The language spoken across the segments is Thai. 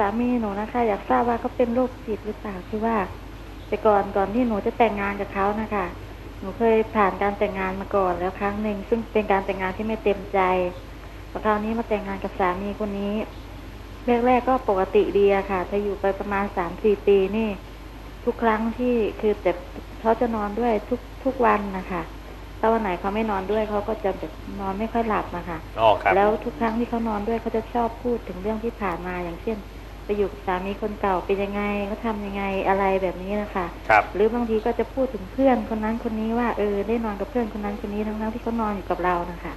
สามีหนูนะคะ อยากทราบว่าเขาเป็นโรคจิตหรือเปล่าคือว่า แต่ก่อนก่อนที่หนูจะแต่งงานกับเขานะคะหนูเคยผ่านการแต่งงานมาก่อนแล้วครั้งหนึ่งซึ่งเป็นการแต่งงานที่ไม่เต็มใจพอคราวนี้มาแต่งงานกับสามีคนนี้แรกๆก็ปกติดีอะค่ะถ้าอยู่ไปประมาณสามสี่ปีนี่ ทุกครั้งที่คือแต่เขาจะนอนด้วยทุกทุกวันนะคะถ้าวันไหนเขาไม่นอนด้วยเขาก็จะแบบนอนไม่ค่อยหลับนะคะอ๋อครับแล้วทุกครั้งที่เขานอนด้วยเขาจะชอบพูดถึงเรื่องที่ผ่านมาอย่างเช่น ไปอยู่กับสามีคนเก่าเป็นยังไงเขาทำยังไงอะไรแบบนี้นะคะครับ หรือบางทีก็จะพูดถึงเพื่อนคนนั้นคนนี้ว่าเออได้นอนกับเพื่อนคนนั้นคนนี้ทั้งๆที่เขานอนอยู่กับเรานะคะ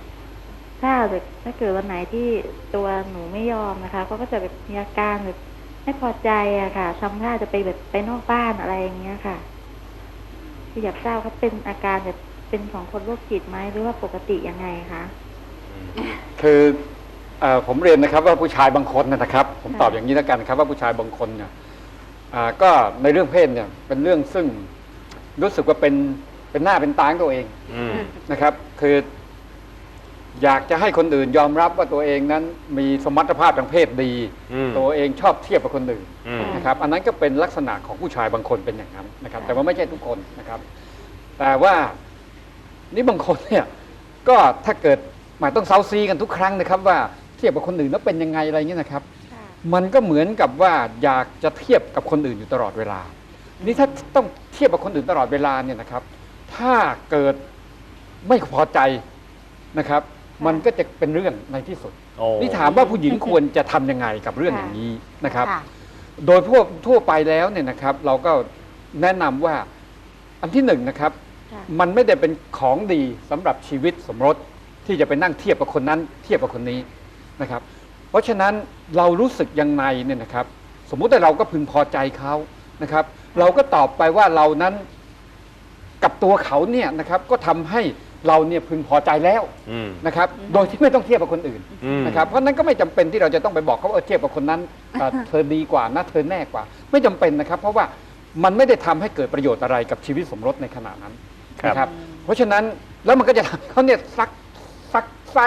ถ้าแบบถ้าเกิดวันไหนที่ตัวหนูไม่ยอมนะคะเขาก็จะแบบมีอาการแบบไม่พอใจอะค่ะทำท่าจะไปแบบไปนอกบ้านอะไรอย่างเงี้ยค่ะคืออยากทราบเขาเป็นอาการแบบเป็นของคนโรคจิตไหมหรือว่าปกติยังไงคะคือ เออผมเรียนนะครับว่าผู้ชายบางคนนะครับ ผมค่ะตอบอย่างนี้แล้วกันครับ ว่าผู้ชายบางคนเนี่ยอ่าก็ในเรื่องเพศเนี่ยเป็นเรื่องซึ่งรู้สึกว่าเป็นเป็นหน้าเป็นตาของตัวเองอืม นะครับ คือ อยากจะให้คนอื่นยอมรับว่าตัวเองนั้นมีสมรรถภาพทางเพศดี อืม ตัวเองชอบเทียบกับคนอื่น อืม นะครับอันนั้นก็เป็นลักษณะของผู้ชายบางคนเป็นอย่างนั้นนะครับค่ะแต่ว่าไม่ใช่ทุกคนนะครับ แต่ว่านี่บางคนเนี่ยก็ถ้าเกิดหมายต้องเซาซีกันทุกครั้งนะครับว่าเทียบกับคนอื่นแล้วเป็นยังไงอะไรเงี้ยนะครับค่ะมันก็เหมือนกับว่าอยากจะเทียบกับคนอื่นอยู่ตลอดเวลา นี่ถ้าต้องเทียบกับคนอื่นตลอดเวลาเนี่ยนะครับ ถ้าเกิดไม่พอใจนะครับ มันก็จะเป็นเรื่องในที่สุดโอ้นี่ถามว่าผู้หญิงควรจะทำยังไงกับเรื่องอย่างนี้นะครับค่ะโดยทั่วทั่วไปแล้วเนี่ยนะครับ เราก็แนะนำว่าอันที่หนึ่งนะครับค่ะมันไม่ได้เป็นของดีสำหรับชีวิตสมรสที่จะไปนั่งเทียบกับคนนั้น เทียบกับคนนี้ นะครับ เพราะฉะนั้นเรารู้สึกยังไงเนี่ยนะครับ สมมุติว่าเราก็พึงพอใจเขานะครับ เราก็ตอบไปว่าเรานั้นกับตัวเขาเนี่ยนะครับ ก็ทำให้เราเนี่ยพึงพอใจแล้วอืมนะครับ โดยที่ไม่ต้องเทียบกับคนอื่นอืมนะครับ เพราะฉะนั้นก็ไม่จำเป็นที่เราจะต้องไปบอกเขาว่าเออเทียบกับคนนั้นเอ่อเธอดีกว่านะเธอแน่กว่า ไม่จำเป็นนะครับ เพราะว่ามันไม่ได้ทำให้เกิดประโยชน์อะไรกับชีวิตสมรสในขณะนั้นครับนะครับ เพราะฉะนั้นแล้วมันก็จะทำให้เขาเนี่ยซักซักไซ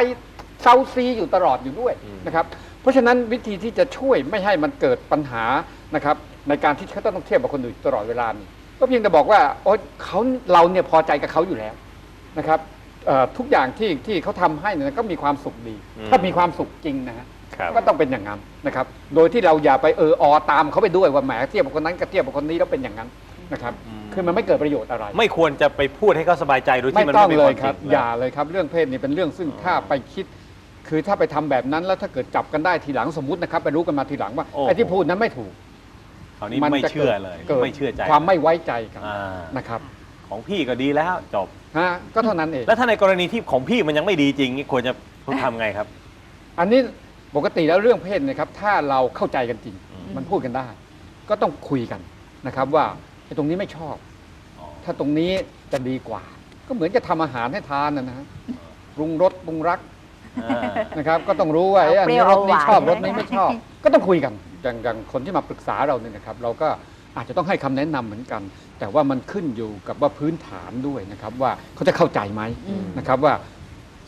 เซาซีอยู่ตลอดอยู่ด้วยนะครับเพราะฉะนั้นวิธีที่จะช่วยไม่ให้มันเกิดปัญหานะครับในการที่เขาต้องเทียบกับคนอื่นตลอดเวลานี่ก็เพียงแต่บอกว่าโอ๊ยเขาเราเนี่ยพอใจกับเขาอยู่แล้วนะครับเอ่อทุกอย่างที่ที่เขาทำให้เนี่ยก็มีความสุขดีอืมถ้ามีความสุขจริงนะฮะครับก็ต้องเป็นอย่างนั้นนะครับ โดยที่เราอย่าไปเอออตามเขาไปด้วยว่าแหมเทียบกับคนนั้นกับเทียบกับคนนี้แล้วเป็นอย่างนั้นนะครับอืมคือมันไม่เกิดประโยชน์อะไร ไม่ควรจะไปพูดให้เขาสบายใจโดยไม่ที่มันต้องไม่เป็นเลควายมครับจริงอย่าเลยครับเรื่องเพศนี่เป็นเรื่องซึ่งอ๋อถ้าไปคิด คือถ้าไปทำแบบนั้นแล้วถ้าเกิดจับกันได้ทีหลังสมมตินะครับไปรู้กันมาทีหลังว่าโอ้ไอ้ที่พูดนั้นไม่ถูกคราวนี้มันไม่จะเชื่อเลย กิดไม่เชื่อใจความไม่ไว้ใจกันอ่านะครับของพี่ก็ดีแล้วจบ ฮะก็เท่านั้นเอง แล้วถ้าในกรณีที่ของพี่มันยังไม่ดีจริงนี่ควรจะทำไงครับ อันนี้ปกติแล้วเรื่องเพศเนะครับ ถ้าเราเข้าใจกันจริง อืม มันพูดกันได้ ก็ต้องคุยกันนะครับว่าไอ้ตรงนี้ไม่ชอบ อ๋อ ถ้าตรงนี้จะดีกว่า ก็เหมือนจะทำอาหารให้ทานนะนะฮะปรุงรสปรุงรักอ่า นะครับก็ต้องรู้ว่าเอาเอ๊ะอันเปรี้นี้ยวรสนี้เอาหวาน ชอบรสนี้ไม่ชอบ ก็ต้องคุยกันอย่างอย่างคนที่มาปรึกษาเราเนี่ยนะครับ เราก็อาจจะต้องให้คำแนะนำเหมือนกัน แต่ว่ามันขึ้นอยู่กับว่าพื้นฐานด้วยนะครับ ว่าเขาจะเข้าใจไหมอืม นะครับว่า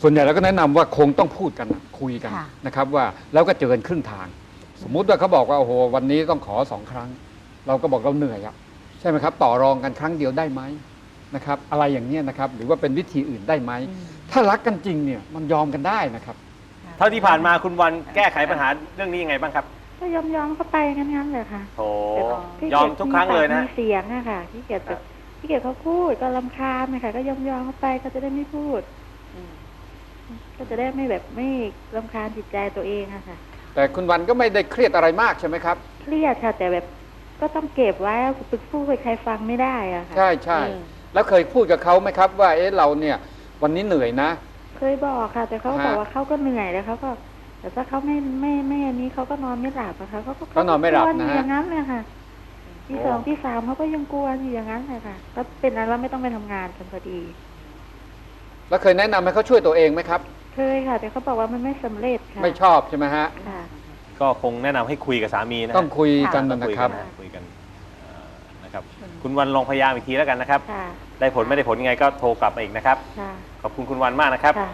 ส่วนใหญ่เราก็แนะนำว่าคงต้องพูดกันนะคุยกันค่ะ นะครับว่าแล้วก็เจอกันครึ่งทาง สมมุติว่าเขาบอกว่าโอ้โหวันนี้ต้องขอสองครั้ง เราก็บอกเราเหนื่อยอะใช่ไหมครับ ต่อรองกันครั้งเดียวได้ไหม นะครับอะไรอย่างเนี้ยนะครับหรือว่าเป็นวิธีอื่นได้ไหมอืมถ้ารักกันจริงเนี่ยมันยอมกันได้นะครับ เท่าที่ผ่านมาคุณวันแก้ไขปัญหาเรื่องนี้ยังไงบ้างครับก็ยอมยอมๆเข้าไปงั้นๆเลยค่ะโถขี้ยเกีอมทุกครั้งเลยนะมีเสียงอะค่ะขี้เกียจแบบขี้เกียจเขาพูดก็ลำคาญนะคะก็ยอมยอมๆเข้าไปก็จะได้ไม่พูด ก็จะได้ไม่แบบไม่ลำคาญจิตใจตัวเองอะค่ะ แต่คุณวันก็ไม่ได้เครียดอะไรมากใช่ไหมครับ เครียดค่ะ แต่แบบก็ต้องเก็บไว้ปึกพูดไปใครฟังไม่ได้อะค่ะ ใช่ใช่อืม แล้วเคยพูดกับเขาไหมครับว่าเอ๊ะเราเนี่ย วันนี้เหนื่อยนะ เคยบอกค่ะ แต่เขาก็ฮะบอกว่าเขาก็เหนื่อยแล้วเขาก็แต่ถ้าเขาไม่ไม่ไม่อันนี้เขาก็นอนไม่หลับอะค่ะเขาก็เขานอนไม่หลับกวนอยู่นะฮะอย่างนั้นเลยค่ะที่โอ้สองที่สามเขาก็ยังกวนอยู่อย่างนั้นเลยค่ะ ก็เป็นนั้นว่าไม่ต้องไปทำงานกันพอดี แล้วเคยแนะนำให้เขาช่วยตัวเองไหมครับ เคยค่ะ แต่เขาบอกว่ามันไม่สำเร็จค่ะไม่ชอบใช่ไหมฮะค่ะก็คงแนะนำให้คุยกับสามีนะฮะต้องคุยกันต้องนะคุยคกัรันบนะคุยกันเอ่อนะครับ คุณวันลองพยายามอีกทีแล้วกันนะครับ ค่ะได้ผลไม่ได้ผลยังไงก็โทรกลับมาอีกนะครับ ค่ะขอบคุณคุณวันมากนะครับ ค่ะ